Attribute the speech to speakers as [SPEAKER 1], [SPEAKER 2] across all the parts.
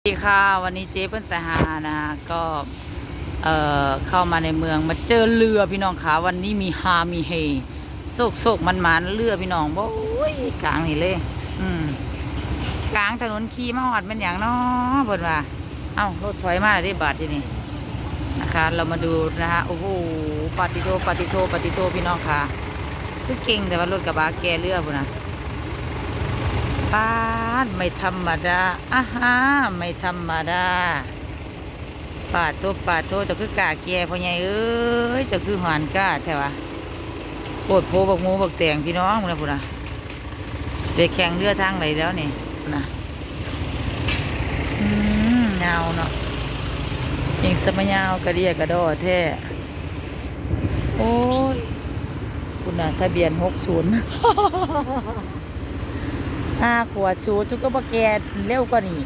[SPEAKER 1] สวัสดีค่ะ วันนี้เจ๊เปิ้ลสหานะคะก็เอ่อเข้ามาในเมืองมาเจอเรือพี่น้องค่ะวันนี้มีฮามีเฮโศกโศกมันมันเรือพี่น้องบ่โอ้ยกลางนี่เลย อืมกลางถนนขี่มาหอดมันอย่างนาะเพิ่นว่า เอ้ารถถอยมาได้บาทที่นี่นะคะ เรามาดูนะคะโอ้โหปาติโตปาติโตปาติโตพี่น้องค่ะคือเก่งแต่ว่ารถกระบะแกเรือพุ่นนะ ป้าไม่ธรรมดาอาฮาไม่ธรรมดาป่าดโตป่าดโตเจะคือกาแก่พ่อใหญ่เอ้ยจะคือหวานกล้าแท้วะโปวดโพบักหมูบักแตงพี่น้องนะพุ่นนะไปแข่งเรือทางไหนแล้วนี่นะอืมยาเนาะยิงสมัยยาวกระเดียกระดอแท้โอ้ยคุณน่ะทะเบียนหกศูนย์ ห้าขวดชูชุกก็บ่แกเร็วกว่านี้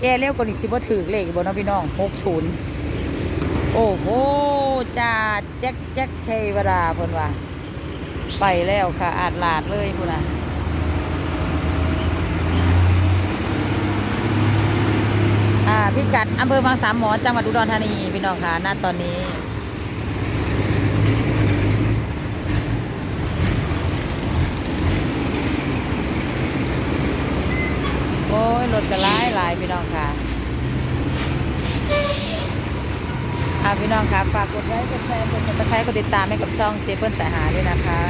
[SPEAKER 1] แกเร็วกว่านี้ชิบ่ถือเลขบ่เนาะพี่น้องหกศูนย์โอ้โหจ่าแจ็คแจ็คเทวดาเพิ่นว่า ไปแล้วค่ะ อาดลาดเลยพุ่นน่ะอ่าพิกัดอำเภอบางสามหมอจังหวัดอุดรธานีพี่น้องค่ะณตอนนี้ โอ้ ยรถก็หลายหลายพี่น้องค่ะอ่าพี่น้องค่ะฝากกดไลค์กดแชร์กดติดตามกดติดตามให้กับช่องเจเปิ้ลสายหาด้วยนะคะ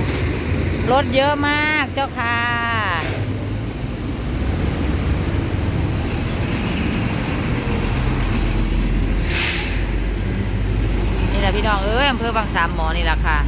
[SPEAKER 1] รถเยอะมากเจ้าค่ะนี่แหละพี่น้องเอ้ยอำเภอบางสามหมอนี่แหละค่ะ